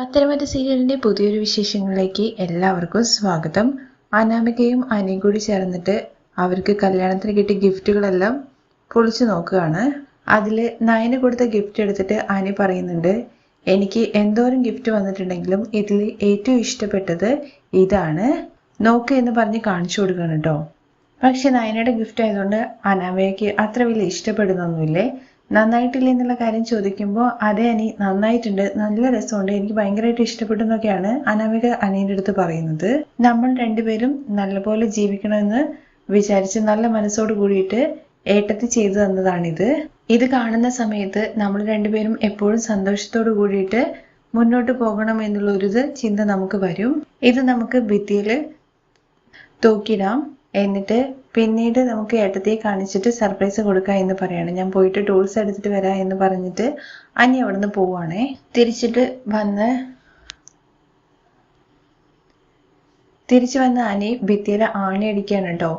പത്തനംതിട്ട സീരിയലിന്റെ പുതിയൊരു വിശേഷങ്ങളിലേക്ക് എല്ലാവർക്കും സ്വാഗതം. അനാമികയും അനിയും കൂടി ചേർന്നിട്ട് അവർക്ക് കല്യാണത്തിന് കിട്ടിയ ഗിഫ്റ്റുകളെല്ലാം പൊളിച്ചു നോക്കുകയാണ്. അതിൽ നയന് കൊടുത്ത ഗിഫ്റ്റ് എടുത്തിട്ട് അനി പറയുന്നുണ്ട് എനിക്ക് എന്തോരം ഗിഫ്റ്റ് വന്നിട്ടുണ്ടെങ്കിലും ഇതിൽ ഏറ്റവും ഇഷ്ടപ്പെട്ടത് ഇതാണ്. നോക്ക് എന്ന് പറഞ്ഞ് കാണിച്ചു കൊടുക്കണം കേട്ടോ പക്ഷെ നയനയുടെ ഗിഫ്റ്റ് ആയതുകൊണ്ട് അനാമികയ്ക്ക് അത്ര വലിയ ഇഷ്ടപ്പെടുന്നൊന്നുമില്ലേ? നന്നായിട്ടില്ല എന്നുള്ള കാര്യം ചോദിക്കുമ്പോൾ അതെ അനി നന്നായിട്ടുണ്ട്. നല്ല രസമുണ്ട്. എനിക്ക് ഭയങ്കരമായിട്ട് ഇഷ്ടപ്പെട്ടു എന്നൊക്കെയാണ് അനാമിക അനിയുടെ അടുത്ത് പറയുന്നത്. നമ്മൾ രണ്ടുപേരും നല്ലപോലെ ജീവിക്കണമെന്ന് വിചാരിച്ച് നല്ല മനസ്സോട് കൂടിയിട്ട് ഏട്ടത്തി ചെയ്തു തന്നതാണിത്. ഇത് കാണുന്ന സമയത്ത് നമ്മൾ രണ്ടുപേരും എപ്പോഴും സന്തോഷത്തോട് കൂടിയിട്ട് മുന്നോട്ട് പോകണം എന്നുള്ള ഒരു ചിന്ത നമുക്ക് വരും. ഇത് നമുക്ക് ഭിത്തിയിൽ തൂക്കിടാം. എന്നിട്ട് പിന്നീട് നമുക്ക് ഏട്ടത്തിയെ കാണിച്ചിട്ട് സർപ്രൈസ് കൊടുക്കുക എന്ന് പറയാണ്. ഞാൻ പോയിട്ട് ടൂൾസ് എടുത്തിട്ട് വരാം എന്ന് പറഞ്ഞിട്ട് അനി അവിടുന്ന് പോവാണേ. തിരിച്ചിട്ട് വന്ന് തിരിച്ചു വന്ന അനി ഭിത്തിയിൽ ആണി അടിക്കുകയാണ് കേട്ടോ.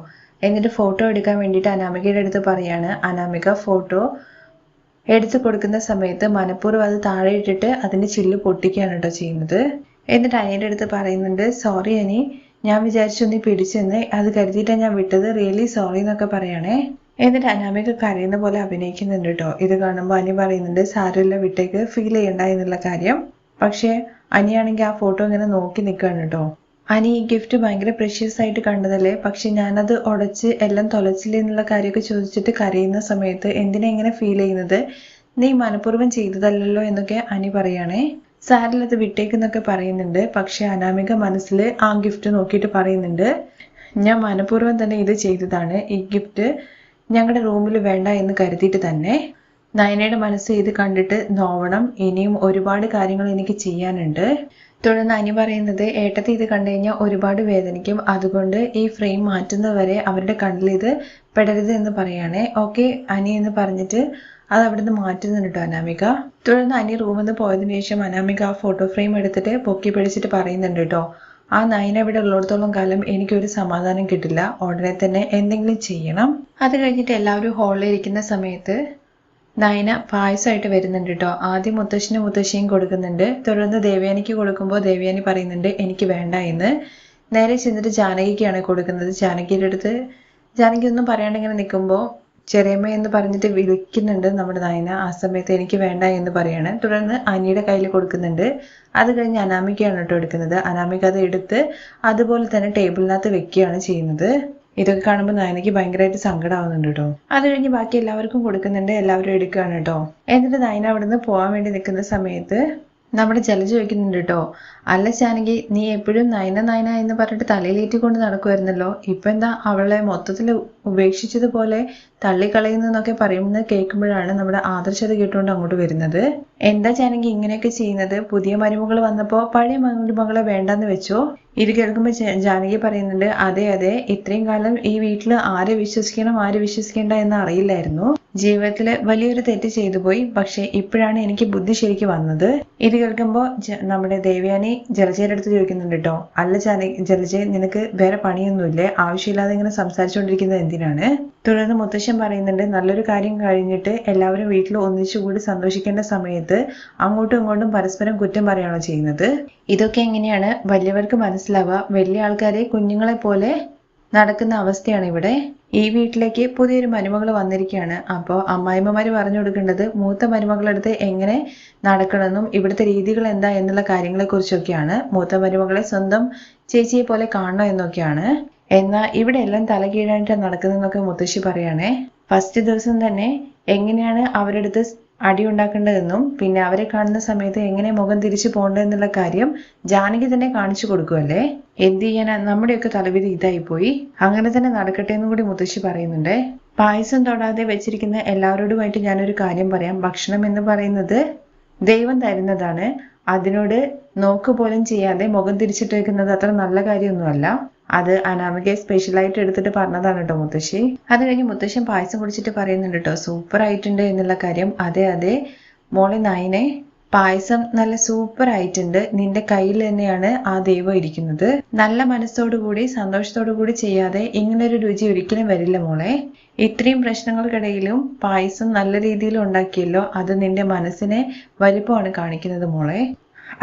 എന്നിട്ട് ഫോട്ടോ എടുക്കാൻ വേണ്ടിയിട്ട് അനാമികയുടെ അടുത്ത് പറയാണ്. അനാമിക ഫോട്ടോ എടുത്തു കൊടുക്കുന്ന സമയത്ത് മനഃപൂർവം അത് താഴെ ഇട്ടിട്ട് അതിന്റെ ചില്ല് പൊട്ടിക്കുകയാണ് കേട്ടോ ചെയ്യുന്നത്. എന്നിട്ട് അനിയുടെ അടുത്ത് പറയുന്നുണ്ട് സോറി അനി ഞാൻ വിചാരിച്ചു നീ പിടിച്ചെന്ന്. അത് കരുതിയിട്ടാണ് ഞാൻ വിട്ടത്. റിയലി സോറി എന്നൊക്കെ പറയണേ. എന്നിട്ട് അനാമിക കരയുന്ന പോലെ അഭിനയിക്കുന്നുണ്ട് കേട്ടോ ഇത് കാണുമ്പോൾ അനി പറയുന്നുണ്ട് സാരമില്ല വിട്ടേക്ക്. ഫീൽ ചെയ്യണ്ട എന്നുള്ള കാര്യം. പക്ഷേ അനിയാണെങ്കിൽ ആ ഫോട്ടോ ഇങ്ങനെ നോക്കി നിൽക്കുകയാണ് കേട്ടോ അനി ഈ ഗിഫ്റ്റ് ഭയങ്കര പ്രഷ്യസ് ആയിട്ട് കണ്ടതല്ലേ? പക്ഷെ ഞാനത് ഉടച്ച് എല്ലാം തുലച്ചില്ല എന്നുള്ള കാര്യമൊക്കെ ചോദിച്ചിട്ട് കരയുന്ന സമയത്ത് എന്തിനാ ഇങ്ങനെ ഫീൽ ചെയ്യുന്നത്? നീ മനഃപൂർവം ചെയ്തതല്ലല്ലോ എന്നൊക്കെ അനി പറയണേ. സാരിൽ അത് വിട്ടേക്കെന്നൊക്കെ പറയുന്നുണ്ട്. പക്ഷെ അനാമിക മനസ്സിൽ ആ ഗിഫ്റ്റ് നോക്കിയിട്ട് പറയുന്നുണ്ട്. ഞാൻ മനഃപൂർവം തന്നെ ഇത് ചെയ്തതാണ്. ഈ ഗിഫ്റ്റ് ഞങ്ങളുടെ റൂമിൽ വേണ്ട എന്ന് കരുതിയിട്ട് തന്നെ നയനയുടെ മനസ്സ് ഇത് കണ്ടിട്ട് നോവണം. ഇനിയും ഒരുപാട് കാര്യങ്ങൾ എനിക്ക് ചെയ്യാനുണ്ട്. തുടർന്ന് അനി പറയുന്നത് ഏട്ടത്തി ഇത് കണ്ടു കഴിഞ്ഞാൽ ഒരുപാട് വേദനിക്കും. അതുകൊണ്ട് ഈ ഫ്രെയിം മാറ്റുന്നവരെ അവരുടെ കണ്ണിൽ ഇത് പെടരുത് എന്ന് പറയുകയാണേ ഓക്കെ അനി എന്ന് പറഞ്ഞിട്ട് അത് അവിടുന്ന് മാറ്റുന്നുണ്ട് കേട്ടോ അനാമിക. തുടർന്ന് അനി റൂമിൽ നിന്ന് പോയതിനു ശേഷം അനാമിക ആ ഫോട്ടോ ഫ്രെയിം എടുത്തിട്ട് പൊക്കി പിടിച്ചിട്ട് പറയുന്നുണ്ട് കേട്ടോ ആ നയന ഇവിടെ ഉള്ളിടത്തോളം കാലം എനിക്കൊരു സമാധാനം കിട്ടില്ല. ഉടനെ തന്നെ എന്തെങ്കിലും ചെയ്യണം. അത് കഴിഞ്ഞിട്ട് എല്ലാവരും ഹോളിൽ ഇരിക്കുന്ന സമയത്ത് നയന പായസമായിട്ട് വരുന്നുണ്ട് കേട്ടോ ആദ്യം മുത്തശ്ശിന് മുത്തശ്ശിയും കൊടുക്കുന്നുണ്ട്. തുടർന്ന് ദേവയാനിക്ക് കൊടുക്കുമ്പോൾ ദേവയാനി പറയുന്നുണ്ട് എനിക്ക് വേണ്ട എന്ന്. നേരെ ചെന്നിട്ട് ജാനകിക്കാണ് കൊടുക്കുന്നത്. ജാനകിയുടെ അടുത്ത് ജാനകി ഒന്നും പറയാണ്ടിങ്ങനെ നിൽക്കുമ്പോൾ ചെറിയമ്മ എന്ന് പറഞ്ഞിട്ട് വിളിക്കുന്നുണ്ട് നമ്മുടെ നായന. ആ സമയത്ത് എനിക്ക് വേണ്ട എന്ന് പറയാണ്. തുടർന്ന് അനിയുടെ കയ്യിൽ കൊടുക്കുന്നുണ്ട്. അത് കഴിഞ്ഞ് അനാമികയാണ് കേട്ടോ എടുക്കുന്നത്. അനാമിക അത് എടുത്ത് അതുപോലെ തന്നെ ടേബിളിനകത്ത് വെക്കുകയാണ് ചെയ്യുന്നത്. ഇതൊക്കെ കാണുമ്പോൾ നയനയ്ക്ക് ഭയങ്കരമായിട്ട് സങ്കടമാവുന്നുണ്ട് കേട്ടോ. അത് കഴിഞ്ഞ് ബാക്കി എല്ലാവർക്കും കൊടുക്കുന്നുണ്ട്. എല്ലാവരും എടുക്കുകയാണ് കേട്ടോ. എന്നിട്ട് നായന അവിടുന്ന് പോകാൻ വേണ്ടി നിൽക്കുന്ന സമയത്ത് നമ്മുടെ ജലജ ചോദിക്കുന്നുണ്ട് കേട്ടോ. അല്ല ജാനകി നീ എപ്പോഴും നയന നയന എന്ന് പറഞ്ഞിട്ട് തലയിലേറ്റി കൊണ്ട് നടക്കുമായിരുന്നല്ലോ ഇപ്പൊ എന്താ അവളെ മൊത്തത്തിൽ ഉപേക്ഷിച്ചതുപോലെ തള്ളിക്കളയുന്നതെന്നൊക്കെ പറയുന്നത് കേൾക്കുമ്പോഴാണ് നമ്മുടെ ആദർശത കേട്ടുകൊണ്ട് അങ്ങോട്ട് വരുന്നത്. എന്താ ജാനകി ഇങ്ങനെയൊക്കെ ചെയ്യുന്നത്? പുതിയ മരുമകൾ വന്നപ്പോൾ പഴയ മരുമകളെ വേണ്ടെന്ന് വെച്ചു? ഇത് കേൾക്കുമ്പോൾ ജാനകി പറയുന്നുണ്ട് അതെ അതെ ഇത്രയും കാലം ഈ വീട്ടിൽ ആരെ വിശ്വസിക്കണം ആരെ വിശ്വസിക്കേണ്ട എന്ന് അറിയില്ലായിരുന്നു. ജീവിതത്തിൽ വലിയൊരു തെറ്റ് ചെയ്തു പോയി പക്ഷെ ഇപ്പോഴാണ് എനിക്ക് ബുദ്ധി ശരിക്ക് വന്നത്. ഇത് കേൾക്കുമ്പോൾ നമ്മുടെ ദേവയാനി ജലജയുടെ അടുത്ത് ചോദിക്കുന്നുണ്ട് കേട്ടോ അല്ല ജാന ജലജ നിനക്ക് വേറെ പണിയൊന്നുമില്ലേ? ആവശ്യമില്ലാതെ ഇങ്ങനെ സംസാരിച്ചുകൊണ്ടിരിക്കുന്നത് എന്തിനാണ്? തുടർന്ന് മുത്തശ്ശൻ പറയുന്നുണ്ട് നല്ലൊരു കാര്യം കഴിഞ്ഞിട്ട് എല്ലാവരും വീട്ടിൽ ഒന്നിച്ചുകൂടി സന്തോഷിക്കേണ്ട സമയത്ത് അങ്ങോട്ടും ഇങ്ങോട്ടും പരസ്പരം കുറ്റം പറയുകയാണോ ചെയ്യുന്നത്. ഇതൊക്കെ എങ്ങനെയാണ്? വലിയവർക്ക് മനസ്സിലാവുക വലിയ ആൾക്കാരെ കുഞ്ഞുങ്ങളെ പോലെ നടക്കുന്ന അവസ്ഥയാണ് ഇവിടെ. ഈ വീട്ടിലേക്ക് പുതിയൊരു മരുമകൾ വന്നിരിക്കുകയാണ്. അപ്പോൾ അമ്മായിമ്മമാര് പറഞ്ഞു കൊടുക്കേണ്ടത് മൂത്ത മരുമകളടുത്ത് എങ്ങനെ നടക്കണമെന്നും ഇവിടുത്തെ രീതികൾ എന്താ എന്നുള്ള കാര്യങ്ങളെക്കുറിച്ചൊക്കെയാണ്. മൂത്ത മരുമകളെ സ്വന്തം ചേച്ചിയെ പോലെ കാണണം എന്നൊക്കെയാണ്. എന്നാൽ ഇവിടെ എല്ലാം തലകീഴായിട്ടാണ് നടക്കുന്നതെന്നൊക്കെ മുത്തശ്ശി പറയണേ. ഫസ്റ്റ് ദിവസം തന്നെ എങ്ങനെയാണ് അവരുടെ അടി ഉണ്ടാക്കേണ്ടതെന്നും പിന്നെ അവരെ കാണുന്ന സമയത്ത് എങ്ങനെ മുഖം തിരിച്ചു പോകേണ്ടതെന്നുള്ള കാര്യം ജാനകി തന്നെ കാണിച്ചു കൊടുക്കുമല്ലേ എന്ത് ചെയ്യാനാ നമ്മുടെയൊക്കെ തലവിധി ഇതായി പോയി അങ്ങനെ തന്നെ നടക്കട്ടെ എന്നും കൂടി മുത്തശ്ശി പറയുന്നുണ്ട്. പായസം തൊടാതെ വെച്ചിരിക്കുന്ന എല്ലാവരോടുമായിട്ട് ഞാനൊരു കാര്യം പറയാം. ഭക്ഷണം എന്ന് പറയുന്നത് ദൈവം തരുന്നതാണ്. അതിനോട് നോക്ക് പോലും ചെയ്യാതെ മുഖം തിരിച്ചിട്ട് വെക്കുന്നത് അത്ര നല്ല കാര്യമൊന്നുമല്ല. അത് അനാമികയെ സ്പെഷ്യലായിട്ട് എടുത്തിട്ട് പറഞ്ഞതാണ് കേട്ടോ മുത്തശ്ശി. അത് കഴിഞ്ഞ് മുത്തശ്ശൻ പായസം കുടിച്ചിട്ട് പറയുന്നുണ്ട് കേട്ടോ സൂപ്പർ ആയിട്ടുണ്ട് എന്നുള്ള കാര്യം. അതെ അതെ. മോളെ നയനെ പായസം നല്ല സൂപ്പർ ആയിട്ടുണ്ട്. നിന്റെ കയ്യിൽ തന്നെയാണ് ആ ദൈവം ഇരിക്കുന്നത്. നല്ല മനസ്സോടുകൂടി കൂടി ചെയ്യാതെ ഇങ്ങനൊരു രുചി ഒരിക്കലും വരില്ല മോളെ. ഇത്രയും പ്രശ്നങ്ങൾക്കിടയിലും പായസം നല്ല രീതിയിൽ ഉണ്ടാക്കിയല്ലോ. അത് നിന്റെ മനസ്സിനെ വലിപ്പമാണ് കാണിക്കുന്നത് മോളെ.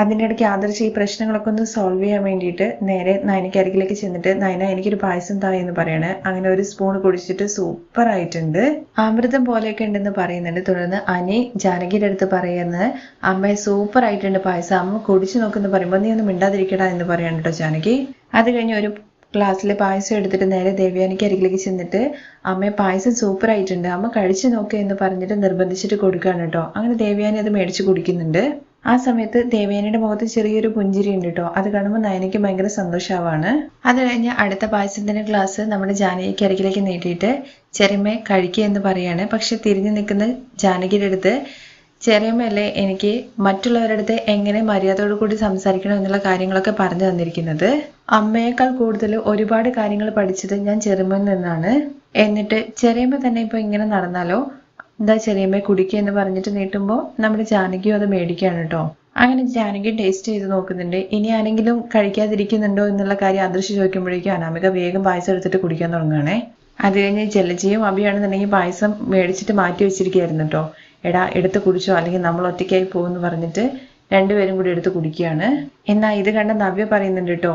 അതിന്റെ ഇടയ്ക്ക് ഈ പ്രശ്നങ്ങളൊക്കെ ഒന്ന് സോൾവ് ചെയ്യാൻ വേണ്ടിയിട്ട് നേരെ നയനയ്ക്ക് അരികിലേക്ക് ചെന്നിട്ട് നയന എനിക്കൊരു പായസം താ എന്ന് പറയാണ്. അങ്ങനെ ഒരു സ്പൂൺ കുടിച്ചിട്ട് സൂപ്പർ ആയിട്ടുണ്ട്. അമൃതം പോലെയൊക്കെ ഉണ്ടെന്ന് പറയുന്നുണ്ട്. തുടർന്ന് അനി ജാനകിയുടെ അടുത്ത് പറയുന്നത് അമ്മ സൂപ്പർ ആയിട്ടുണ്ട് പായസം. അമ്മ കുടിച്ചു നോക്കുന്നു പറയുമ്പോൾ നീ ഒന്ന് മിണ്ടാതിരിക്കടാ എന്ന് പറയാണ് കേട്ടോ ജാനകി. അത് കഴിഞ്ഞ് ഒരു ഗ്ലാസ്സിൽ പായസം എടുത്തിട്ട് നേരെ ദേവ്യാനിക്ക് അരികിലേക്ക് ചെന്നിട്ട് അമ്മ പായസം സൂപ്പർ ആയിട്ടുണ്ട്. അമ്മ കഴിച്ചു നോക്കുക എന്ന് പറഞ്ഞിട്ട് നിർബന്ധിച്ചിട്ട് കൊടുക്കുകയാണ് കേട്ടോ. അങ്ങനെ ദേവ്യാനി അത് മേടിച്ച് കുടിക്കുന്നുണ്ട്. ആ സമയത്ത് ദേവേനയുടെ മുഖത്ത് ചെറിയൊരു പുഞ്ചിരി ഉണ്ട് കേട്ടോ അത് കാണുമ്പോൾ നയനയ്ക്ക് ഭയങ്കര സന്തോഷമാവാണ് അത് കഴിഞ്ഞ് അടുത്ത പായസത്തിന്റെ ഗ്ലാസ് നമ്മുടെ ജാനകിക്ക് അരികിലേക്ക് നീട്ടിയിട്ട് ചെറിയമ്മ കഴിക്കുക എന്ന് പറയാണ്. പക്ഷെ തിരിഞ്ഞു നിൽക്കുന്ന ജാനകിയുടെ അടുത്ത് ചെറിയമ്മയല്ലേ എനിക്ക് മറ്റുള്ളവരുടെ അടുത്ത് എങ്ങനെ മര്യാദയോട് കൂടി സംസാരിക്കണം എന്നുള്ള കാര്യങ്ങളൊക്കെ പറഞ്ഞു തന്നിരിക്കുന്നത്. അമ്മയേക്കാൾ കൂടുതൽ ഒരുപാട് കാര്യങ്ങൾ പഠിച്ചത് ഞാൻ ചെറുമ്മയിൽ നിന്നാണ്. എന്നിട്ട് ചെറിയമ്മ തന്നെ ഇപ്പൊ ഇങ്ങനെ നടന്നാലോ? എന്താ ചെറിയമ്മേ കുടിക്കുക എന്ന് പറഞ്ഞിട്ട് നീട്ടുമ്പോൾ നമ്മുടെ ജാനകിയും അത് മേടിക്കുകയാണ് കേട്ടോ അങ്ങനെ ജാനകി ടേസ്റ്റ് ചെയ്ത് നോക്കുന്നുണ്ട്. ഇനി ആരെങ്കിലും കഴിക്കാതിരിക്കുന്നുണ്ടോ എന്നുള്ള കാര്യം അദൃശ്യം ചോദിക്കുമ്പോഴേക്കും അനാമിക വേഗം പായസം എടുത്തിട്ട് കുടിക്കാൻ തുടങ്ങുകയാണേ അത് കഴിഞ്ഞ് ജലജയും അഭിയാണെന്നുണ്ടെങ്കിൽ പായസം മേടിച്ചിട്ട് മാറ്റി വെച്ചിരിക്കുകയായിരുന്നു കേട്ടോ എടാ എടുത്ത് കുടിച്ചോ അല്ലെങ്കിൽ നമ്മൾ ഒറ്റയ്ക്കായി പോകുമെന്ന് പറഞ്ഞിട്ട് രണ്ടുപേരും കൂടി എടുത്ത് കുടിക്കുകയാണ്. എന്നാൽ ഇത് കണ്ട നവ്യ പറയുന്നുണ്ട് കേട്ടോ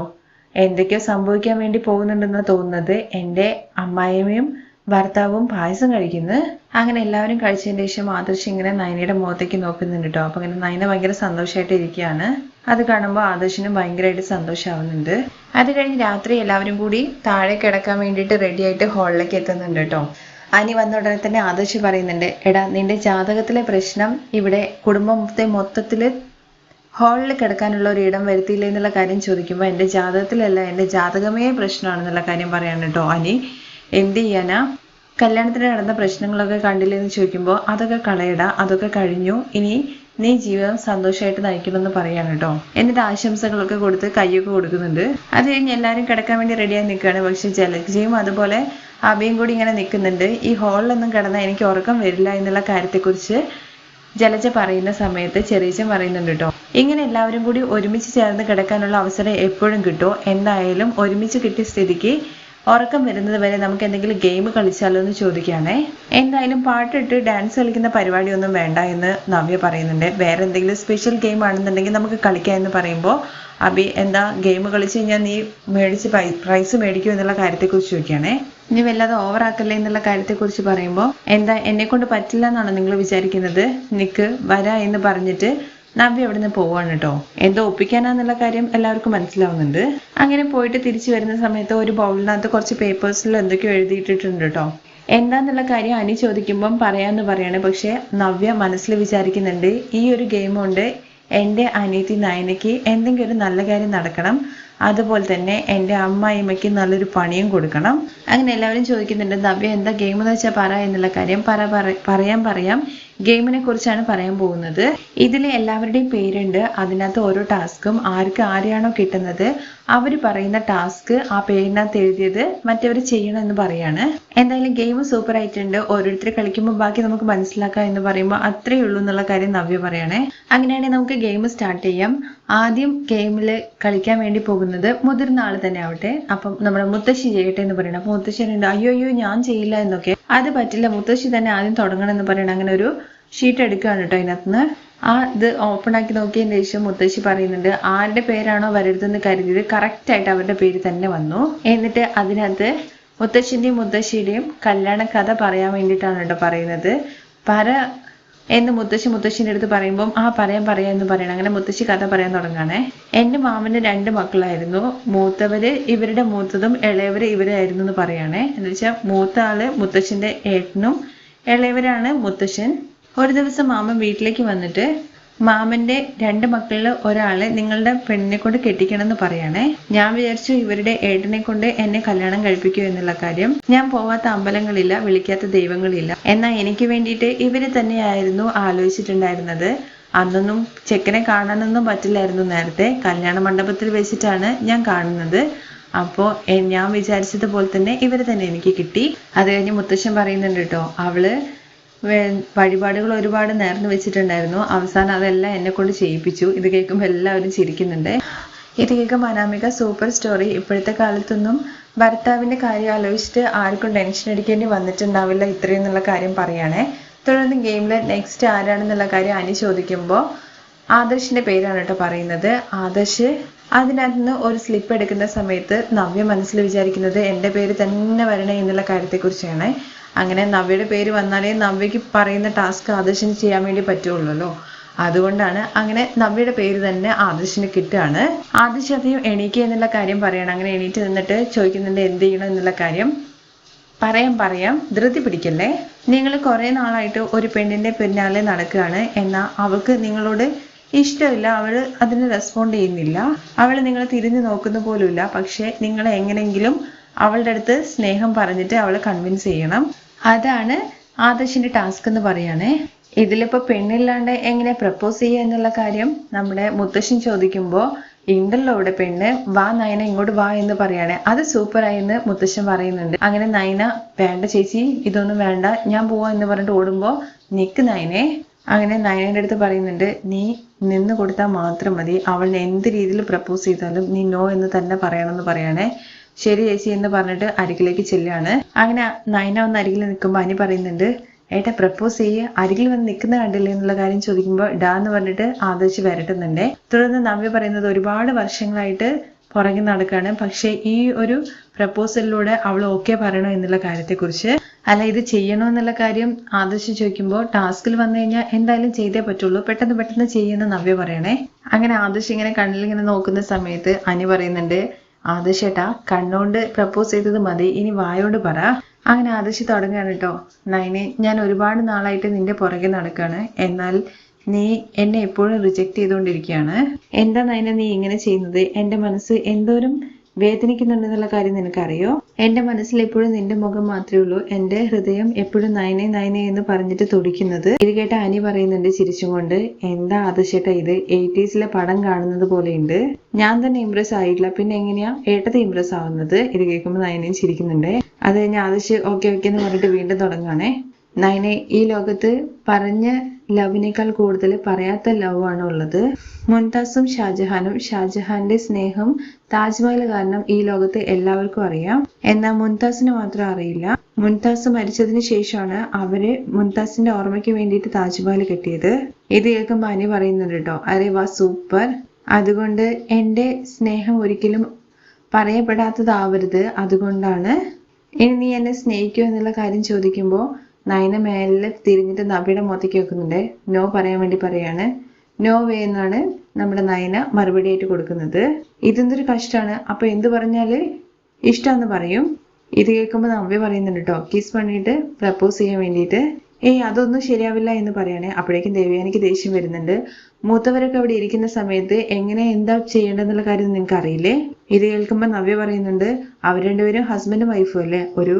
എന്തൊക്കെയോ സംഭവിക്കാൻ വേണ്ടി പോകുന്നുണ്ടെന്നാണ് തോന്നുന്നത്. എന്റെ അമ്മായിയമ്മയും ഭർത്താവും പായസം കഴിക്കുന്നത് അങ്ങനെ എല്ലാവരും കഴിച്ചതിന് ശേഷം ആദർശ് ഇങ്ങനെ നയനയുടെ മുഖത്തേക്ക് നോക്കുന്നുണ്ട് കേട്ടോ. അപ്പൊ ഇങ്ങനെ നയന ഭയങ്കര സന്തോഷമായിട്ട് ഇരിക്കുകയാണ്. അത് കാണുമ്പോൾ ആദർശിനും ഭയങ്കരമായിട്ട് സന്തോഷമാവുന്നുണ്ട് അത് കഴിഞ്ഞ് രാത്രി എല്ലാവരും കൂടി താഴെ കിടക്കാൻ വേണ്ടിയിട്ട് റെഡിയായിട്ട് ഹാളിലേക്ക് എത്തുന്നുണ്ട് കേട്ടോ. അനി വന്ന ഉടനെ തന്നെ ആദർശ് പറയുന്നുണ്ട് എടാ നിന്റെ ജാതകത്തിലെ പ്രശ്നം ഇവിടെ കുടുംബത്തെ മൊത്തത്തിൽ ഹാളിൽ കിടക്കാനുള്ള ഒരു ഇടം വരുത്തിയില്ല എന്നുള്ള കാര്യം ചോദിക്കുമ്പോൾ എന്റെ ജാതകത്തിലല്ല എന്റെ ജാതകമേ പ്രശ്നമാണെന്നുള്ള കാര്യം പറയാണ് കേട്ടോ അനി. എന്ത് ചെയ്യാനാ? കല്യാണത്തിന് നടന്ന പ്രശ്നങ്ങളൊക്കെ കണ്ടില്ലെന്ന് ചോദിക്കുമ്പോൾ അതൊക്കെ കളയടാ അതൊക്കെ കഴിഞ്ഞു. ഇനി നീ ജീവിതം സന്തോഷമായിട്ട് നയിക്കണമെന്ന് പറയാണ് കേട്ടോ എന്നിട്ട് ആശംസകളൊക്കെ കൊടുത്ത് കൈയൊക്കെ കൊടുക്കുന്നുണ്ട്. അത് കഴിഞ്ഞ് എല്ലാവരും കിടക്കാൻ വേണ്ടി റെഡിയായി നിൽക്കുകയാണ് പക്ഷെ ജലജയും അതുപോലെ അബിയും കൂടി ഇങ്ങനെ നിൽക്കുന്നുണ്ട് ഈ ഹാളിലൊന്നും കിടന്നാൽ എനിക്ക് ഉറക്കം വരില്ല എന്നുള്ള കാര്യത്തെക്കുറിച്ച് ജലജ പറയുന്ന സമയത്ത് ചെറിയച്ചൻ പറയുന്നുണ്ട് കേട്ടോ ഇങ്ങനെ എല്ലാവരും കൂടി ഒരുമിച്ച് ചേർന്ന് കിടക്കാനുള്ള അവസരം എപ്പോഴും കിട്ടുമോ എന്തായാലും ഒരുമിച്ച് കിട്ടിയ സ്ഥിതിക്ക് ഉറക്കം വരുന്നത് വരെ നമുക്ക് എന്തെങ്കിലും ഗെയിം കളിച്ചാലോ എന്ന് ചോദിക്കുകയാണേ. എന്തായാലും പാട്ടിട്ട് ഡാൻസ് കളിക്കുന്ന പരിപാടിയൊന്നും വേണ്ട എന്ന് നവ്യ പറയുന്നുണ്ട്. വേറെ എന്തെങ്കിലും സ്പെഷ്യൽ ഗെയിം ആണെന്നുണ്ടെങ്കിൽ നമുക്ക് കളിക്കാം എന്ന് പറയുമ്പോൾ അബി എന്താ ഗെയിം കളിച്ച് കഴിഞ്ഞാൽ നീ മേടിച്ച് പ്രൈസ് മേടിക്കും എന്നുള്ള കാര്യത്തെക്കുറിച്ച് ചോദിക്കുകയാണേ. ഇനി വല്ലാതെ ഓവറാക്കല്ലേ എന്നുള്ള കാര്യത്തെക്കുറിച്ച് പറയുമ്പോൾ എന്താ എന്നെ കൊണ്ട് പറ്റില്ല എന്നാണ് നിങ്ങൾ വിചാരിക്കുന്നത്? നിക്ക് വരാ എന്ന് പറഞ്ഞിട്ട് നവ്യ അവിടെ നിന്ന് പോവാണ് കേട്ടോ എന്തോ ഒപ്പിക്കാനാന്നുള്ള കാര്യം എല്ലാവർക്കും മനസ്സിലാവുന്നുണ്ട്. അങ്ങനെ പോയിട്ട് തിരിച്ചു വരുന്ന സമയത്ത് ഒരു ബൗളിനകത്ത് കുറച്ച് പേപ്പേഴ്സിൽ എന്തൊക്കെയോ എഴുതിയിട്ടിട്ടുണ്ട് കേട്ടോ എന്താന്നുള്ള കാര്യം അനി ചോദിക്കുമ്പം പറയാന്ന് പറയാണ്. പക്ഷെ നവ്യ മനസ്സിൽ വിചാരിക്കുന്നുണ്ട് ഈ ഒരു ഗെയിം കൊണ്ട് എന്റെ അനിയത്തി നയനയ്ക്ക് എന്തെങ്കിലും ഒരു നല്ല കാര്യം നടക്കണം. അതുപോലെ തന്നെ എന്റെ അമ്മായിമ്മയ്ക്ക് നല്ലൊരു പണിയും കൊടുക്കണം. അങ്ങനെ എല്ലാവരും ചോദിക്കുന്നുണ്ട് നവ്യ എന്താ ഗെയിം എന്ന് വെച്ചാൽ പറ എന്നുള്ള കാര്യം പറ പറയാൻ പറയാം ഗെയിമിനെ കുറിച്ചാണ് പറയാൻ പോകുന്നത്. ഇതിൽ എല്ലാവരുടെയും പേരുണ്ട്. അതിനകത്ത് ഓരോ ടാസ്കും ആർക്ക് ആരെയാണോ കിട്ടുന്നത്. അവർ പറയുന്ന ടാസ്ക് ആ പേരിനകത്ത് എഴുതിയത് മറ്റവർ ചെയ്യണം എന്ന് പറയാണ്. എന്തായാലും ഗെയിം സൂപ്പർ ആയിട്ടുണ്ട്. ഓരോരുത്തർ കളിക്കുമ്പോൾ ബാക്കി നമുക്ക് മനസ്സിലാക്കാം എന്ന് പറയുമ്പോൾ അത്രയേ ഉള്ളൂ എന്നുള്ള കാര്യം നവ്യ പറയണേ. അങ്ങനെയാണെങ്കിൽ നമുക്ക് ഗെയിം സ്റ്റാർട്ട് ചെയ്യാം. ആദ്യം ഗെയിമിൽ കളിക്കാൻ വേണ്ടി പോകുന്നത് മുതിർന്ന ആൾ തന്നെ ആവട്ടെ അപ്പം നമ്മുടെ മുത്തശ്ശി ചെയ്യട്ടെ എന്ന് പറയണം അപ്പൊ മുത്തശ്ശി പറയുന്നത് അയ്യോ അയ്യോ ഞാൻ ചെയ്യില്ല എന്നൊക്കെ. അത് പറ്റില്ല മുത്തശ്ശി തന്നെ ആദ്യം തുടങ്ങണം എന്ന് പറയണം അങ്ങനെ ഒരു ഷീറ്റ് എടുക്കുകയാണ് കേട്ടോ അതിനകത്തുനിന്ന് ആ ഇത് ഓപ്പൺ ആക്കി നോക്കിയതിന് ശേഷം മുത്തശ്ശി പറയുന്നുണ്ട് ആരുടെ പേരാണോ വരരുതെന്ന് കരുതിയത് കറക്റ്റായിട്ട് അവരുടെ പേര് തന്നെ വന്നു. എന്നിട്ട് അതിനകത്ത് മുത്തശ്ശിന്റെയും മുത്തശ്ശിയുടെയും കല്യാണ കഥ പറയാൻ വേണ്ടിയിട്ടാണ് കേട്ടോ പറയുന്നത്. പര എന്ന് മുത്തശ്ശി മുത്തശ്ശിന്റെ അടുത്ത് പറയുമ്പം ആ പറയാൻ പറയാം എന്ന് പറയണം. അങ്ങനെ മുത്തശ്ശി കഥ പറയാൻ തുടങ്ങാണേ എന്റെ മാമന് രണ്ട് മക്കളായിരുന്നു. മൂത്തവര് ഇവരുടെ മൂത്തതും ഇളയവര് ഇവരായിരുന്നു എന്ന് പറയാണേ എന്ന് വെച്ചാൽ മൂത്ത ആൾ മുത്തശ്ശിന്റെ ഏട്ടനും ഇളയവരാണ് മുത്തശ്ശൻ. ഒരു ദിവസം മാമൻ വീട്ടിലേക്ക് വന്നിട്ട് മാമന്റെ രണ്ട് മക്കളിൽ ഒരാളെ നിങ്ങളുടെ പെണ്ണിനെ കൊണ്ട് കെട്ടിക്കണം എന്ന് പറയാണേ. ഞാൻ വിചാരിച്ചു ഇവരുടെ ഏട്ടനെ കൊണ്ട് എന്നെ കല്യാണം കഴിപ്പിക്കൂ എന്നുള്ള കാര്യം. ഞാൻ പോവാത്ത അമ്പലങ്ങളില്ല വിളിക്കാത്ത ദൈവങ്ങളില്ല. എന്നാൽ എനിക്ക് വേണ്ടിയിട്ട് ഇവർ തന്നെയായിരുന്നു ആലോചിച്ചിട്ടുണ്ടായിരുന്നത്. അന്നൊന്നും ചെക്കനെ കാണാനൊന്നും പറ്റില്ലായിരുന്നു നേരത്തെ. കല്യാണ മണ്ഡപത്തിൽ വെച്ചിട്ടാണ് ഞാൻ കാണുന്നത്. അപ്പോൾ ഞാൻ വിചാരിച്ചതുപോലെ തന്നെ ഇവർ തന്നെ എനിക്ക് കിട്ടി. അത് കഴിഞ്ഞ് മുത്തശ്ശൻ പറയുന്നുണ്ട് കേട്ടോ അവൾ വഴിപാടുകൾ ഒരുപാട് നേർന്നു വെച്ചിട്ടുണ്ടായിരുന്നു. അവസാനം അതെല്ലാം എന്നെ കൊണ്ട് ചെയ്യിപ്പിച്ചു. ഇത് കേൾക്കുമ്പോൾ എല്ലാവരും ചിരിക്കുന്നുണ്ട്. ഇത് കേൾക്കുമ്പോൾ അനാമിക സൂപ്പർ സ്റ്റോറി. ഇപ്പോഴത്തെ കാലത്തൊന്നും ഭർത്താവിന്റെ കാര്യം ആലോചിച്ചിട്ട് ആർക്കും ടെൻഷൻ അടിക്കേണ്ടി വന്നിട്ടുണ്ടാവില്ല ഇത്രയും എന്നുള്ള കാര്യം പറയുകയാണേ തുടർന്ന് ഗെയിമിൽ നെക്സ്റ്റ് ആരാണെന്നുള്ള കാര്യം അനി ചോദിക്കുമ്പോൾ ആദർശിന്റെ പേരാണ് കേട്ടോ പറയുന്നത്. ആദർശ് അതിനകത്ത് നിന്ന് ഒരു സ്ലിപ്പ് എടുക്കുന്ന സമയത്ത് നവ്യ മനസ്സിൽ വിചാരിക്കുന്നത് എന്റെ പേര് തന്നെ വരണേ എന്നുള്ള കാര്യത്തെക്കുറിച്ചാണ്. അങ്ങനെ നവ്യയുടെ പേര് വന്നാലേ നവ്യക്ക് പറയുന്ന ടാസ്ക് ആദർശിന് ചെയ്യാൻ വേണ്ടി പറ്റുള്ളൂ അതുകൊണ്ടാണ് അങ്ങനെ നവ്യയുടെ പേര് തന്നെ ആദർശിന് കിട്ടുകയാണ്. ആദർശ് അധികം എണീക്കുക എന്നുള്ള കാര്യം പറയണം. അങ്ങനെ എണീറ്റ് നിന്നിട്ട് ചോദിക്കുന്നുണ്ട് എന്ത് ചെയ്യണം എന്നുള്ള കാര്യം. പറയാം പറയാം. ധൃതി പിടിക്കല്ലേ? നിങ്ങൾ കുറേ നാളായിട്ട് ഒരു പെണ്ണിന്റെ പിന്നാലെ നടക്കുകയാണ്. എന്നാൽ അവൾക്ക് നിങ്ങളോട് ഇഷ്ടമില്ല. അവൾ അതിന് റെസ്പോണ്ട് ചെയ്യുന്നില്ല. അവൾ നിങ്ങളെ തിരിഞ്ഞു നോക്കുന്ന പോലുമില്ല. പക്ഷെ നിങ്ങൾ എങ്ങനെങ്കിലും അവളുടെ അടുത്ത് സ്നേഹം പറഞ്ഞിട്ട് അവളെ കൺവിൻസ് ചെയ്യണം. അതാണ് ആദർശിന്റെ ടാസ്ക് എന്ന് പറയാണേ. ഇതിലിപ്പോ പെണ്ണില്ലാണ്ട് എങ്ങനെ പ്രപ്പോസ് ചെയ്യുക എന്നുള്ള കാര്യം നമ്മുടെ മുത്തശ്ശൻ ചോദിക്കുമ്പോൾ ഉണ്ടല്ലോ ഇവിടെ പെണ്ണ് വാ നയന ഇങ്ങോട്ട് വാ എന്ന് പറയാണ്. അത് സൂപ്പറായി എന്ന് മുത്തശ്ശൻ പറയുന്നുണ്ട്. അങ്ങനെ നയന വേണ്ട ചേച്ചി ഇതൊന്നും വേണ്ട ഞാൻ പോവാ എന്ന് പറഞ്ഞിട്ട് ഓടുമ്പോ നിക്ക് നയനെ. അങ്ങനെ നയനയുടെ അടുത്ത് പറയുന്നുണ്ട് നീ നിന്ന് കൊടുത്താൽ മാത്രം മതി. അവൾ എന്ത് രീതിയിൽ പ്രപ്പോസ് ചെയ്താലും നീ നോ എന്ന് തന്നെ പറയണമെന്ന് പറയണേ. ശരി ചേച്ചി എന്ന് പറഞ്ഞിട്ട് അരികിലേക്ക് ചെല്ലുകയാണ്. അങ്ങനെ നയന വന്ന് അരികിൽ നിൽക്കുമ്പോൾ അനി പറയുന്നുണ്ട് ഏട്ടാ പ്രപ്പോസ് ചെയ്യ്. അരികിൽ വന്ന് നിൽക്കുന്ന കണ്ടില്ലേ എന്നുള്ള കാര്യം ചോദിക്കുമ്പോൾ ഡാ എന്ന് പറഞ്ഞിട്ട് ആദർശ് വരട്ടുന്നുണ്ട്. തുടർന്ന് നവ്യ പറയുന്നത് ഒരുപാട് വർഷങ്ങളായിട്ട് പുറകെ നടക്കുകയാണ് പക്ഷേ ഈ ഒരു പ്രപ്പോസലിലൂടെ അവൾ ഓക്കെ പറയണോ എന്നുള്ള കാര്യത്തെക്കുറിച്ച്. അല്ല ഇത് ചെയ്യണോ എന്നുള്ള കാര്യം ആദർശ് ചോദിക്കുമ്പോൾ ടാസ്കിൽ വന്നു കഴിഞ്ഞാൽ എന്തായാലും ചെയ്തേ പറ്റുള്ളൂ. പെട്ടെന്ന് പെട്ടെന്ന് ചെയ്യുന്ന നവ്യ പറയണേ. അങ്ങനെ ആദർശ് ഇങ്ങനെ കണ്ണിൽ ഇങ്ങനെ നോക്കുന്ന സമയത്ത് അനി പറയുന്നുണ്ട് ആദർശേട്ടാ കണ്ണുകൊണ്ട് പ്രപ്പോസ് ചെയ്തത് മതി. ഇനി വായോണ്ട് പറ. അങ്ങനെ ആദർശ് തുടങ്ങുകയാണ് കേട്ടോ. നൈനെ ഞാൻ ഒരുപാട് നാളായിട്ട് നിന്റെ പുറകെ നടക്കാണ്. എന്നാൽ നീ എന്നെ എപ്പോഴും റിജക്ട് ചെയ്തുകൊണ്ടിരിക്കുകയാണ്. എന്താ നൈന നീ ഇങ്ങനെ ചെയ്യുന്നത്? എന്റെ മനസ്സ് എന്തോരം വേദനിക്കുന്നുണ്ടെന്നുള്ള കാര്യം നിനക്കറിയോ? എന്റെ മനസ്സിൽ എപ്പോഴും നിന്റെ മുഖം മാത്രമേ ഉള്ളൂ. എന്റെ ഹൃദയം എപ്പോഴും നയനെ നയനെ എന്ന് പറഞ്ഞിട്ട് തുടിക്കുന്നത്. ഇത് കേട്ട അനി പറയുന്നുണ്ട് ചിരിച്ചുകൊണ്ട് എന്താ ആദർശേട്ട ഇത്? എയ്റ്റീസിലെ പടം കാണുന്നത് പോലെയുണ്ട്. ഞാൻ തന്നെ ഇംപ്രസ് ആയിട്ടില്ല. പിന്നെ എങ്ങനെയാ? ഏട്ടത് ഇംപ്രസ് ആവുന്നത്? ഇത് കേൾക്കുമ്പോൾ നയനയും ചിരിക്കുന്നുണ്ട്. അത് കഴിഞ്ഞ് ആദർശ് ഓക്കെ ഓക്കെ എന്ന് പറഞ്ഞിട്ട് വീണ്ടും തുടങ്ങുകയാണേ നയനെ ഈ ലോകത്ത് പറഞ്ഞ ലവിനേക്കാൾ കൂടുതൽ പറയാത്ത ലവ് ആണ് ഉള്ളത്. മുംതാസും ഷാജഹാനും ഷാജഹാന്റെ സ്നേഹം താജ്മഹൽ കാരണം ഈ ലോകത്തെ എല്ലാവർക്കും അറിയാം. എന്നാൽ മുംതാസിന് മാത്രം അറിയില്ല. മുംതാസ് മരിച്ചതിന് ശേഷമാണ് അവർ മുംതാസിന്റെ ഓർമ്മയ്ക്ക് വേണ്ടിയിട്ട് താജ്മഹൽ കെട്ടിയത്. ഇത് കേൾക്കുമ്പോൾ അനി പറയുന്നുണ്ട് കേട്ടോ അരെ വാ സൂപ്പർ. അതുകൊണ്ട് എന്റെ സ്നേഹം ഒരിക്കലും പറയപ്പെടാത്തതാവരുത്. അതുകൊണ്ടാണ് ഇനി നീ എന്നെ സ്നേഹിക്കുമോ എന്നുള്ള കാര്യം ചോദിക്കുമ്പോൾ നയന മേലെ തിരിഞ്ഞിട്ട് നബിയുടെ മുഖത്തേക്ക് വെക്കുന്നുണ്ട് നോ പറയാൻ വേണ്ടി പറയാണ്. നോ വേ എന്നാണ് നമ്മുടെ നയന മറുപടി ആയിട്ട് കൊടുക്കുന്നത്. ഇതെന്തൊരു കഷ്ടമാണ് അപ്പൊ എന്ത് പറഞ്ഞാൽ ഇഷ്ടമെന്ന് പറയും. ഇത് കേൾക്കുമ്പോൾ നവ്യ പറയുന്നുണ്ട് കേട്ടോ കിസ് പണിയിട്ട് പ്രപ്പോസ് ചെയ്യാൻ വേണ്ടിയിട്ട്. ഏയ് അതൊന്നും ശരിയാവില്ല എന്ന് പറയണേ. അപ്പോഴേക്കും ദേവയാനിക്ക് ദേഷ്യം വരുന്നുണ്ട്. മൂത്തവരൊക്കെ അവിടെ ഇരിക്കുന്ന സമയത്ത് എങ്ങനെ എന്താ ചെയ്യേണ്ടതെന്നുള്ള കാര്യം നിങ്ങൾക്ക് അറിയില്ലേ ഇത് കേൾക്കുമ്പോൾ നവ്യ പറയുന്നുണ്ട് അവർ രണ്ടുപേരും ഹസ്ബൻഡും വൈഫും അല്ലേ? ഒരു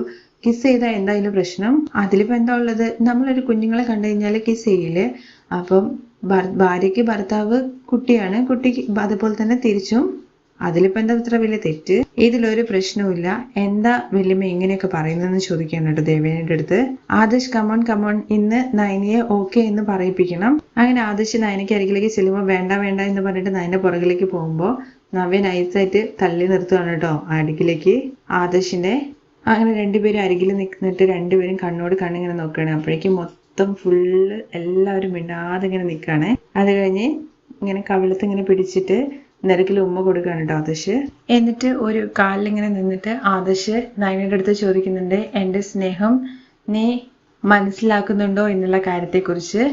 കിസ് ചെയ്താൽ എന്തായാലും പ്രശ്നം. അതിലിപ്പോൾ എന്താ ഉള്ളത്? നമ്മളൊരു കുഞ്ഞുങ്ങളെ കണ്ടു കഴിഞ്ഞാൽ കിസ് ചെയ്യില്ലേ? അപ്പം ഭാര്യയ്ക്ക് ഭർത്താവ് കുട്ടിയാണ്. കുട്ടിക്ക് അതുപോലെ തന്നെ തിരിച്ചും. അതിലിപ്പോൾ എന്താ ഇത്ര വലിയ തെറ്റ്? ഇതിലൊരു പ്രശ്നവുമില്ല എന്താ വല്യമ്മ ഇങ്ങനെയൊക്കെ പറയുന്നതെന്ന് ചോദിക്കാൻ കേട്ടോ ദേവേനയുടെ അടുത്ത്? ആദർശ് കമോൺ കമോൺ ഇന്ന് നയനയെ ഓക്കെ എന്ന് പറയിപ്പിക്കണം. അങ്ങനെ ആദർശ് നയനയ്ക്ക് അരികിലേക്ക് ചെല്ലുമ്പോൾ വേണ്ട വേണ്ട എന്ന് പറഞ്ഞിട്ട് നയന്റെ പുറകിലേക്ക് പോകുമ്പോൾ നവ്യ നൈസായിട്ട് തള്ളി നിർത്തുകയാണ് കേട്ടോ അടുക്കിലേക്ക്. ആദർശിന്റെ അങ്ങനെ രണ്ടുപേരും അരികിൽ നിൽക്കുന്നിട്ട് രണ്ടുപേരും കണ്ണോട് കണ്ണിങ്ങനെ നോക്കുകയാണ്. അപ്പോഴേക്കും മൊത്തം ഫുള്ള് എല്ലാവരും മിണ്ടാതെ ഇങ്ങനെ നിൽക്കുകയാണ് അത് കഴിഞ്ഞ് ഇങ്ങനെ കവിളത്ത് ഇങ്ങനെ പിടിച്ചിട്ട് നിരക്കിൽ ഉമ്മ കൊടുക്കുകയാണ് കേട്ടോ ആദർശ്. എന്നിട്ട് ഒരു കാലിലിങ്ങനെ നിന്നിട്ട് ആദർശ് നയനയുടെ അടുത്ത് ചോദിക്കുന്നുണ്ട് എന്റെ സ്നേഹം നീ മനസ്സിലാക്കുന്നുണ്ടോ എന്നുള്ള കാര്യത്തെക്കുറിച്ച്?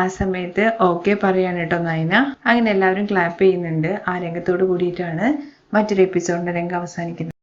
ആ സമയത്ത് ഓക്കെ പറയാണ് കേട്ടോ നയന അങ്ങനെ എല്ലാവരും ക്ലാപ്പ് ചെയ്യുന്നുണ്ട്. ആ രംഗത്തോട് കൂടിയിട്ടാണ് മറ്റൊരു എപ്പിസോഡിന്റെ രംഗം അവസാനിക്കുന്നത്.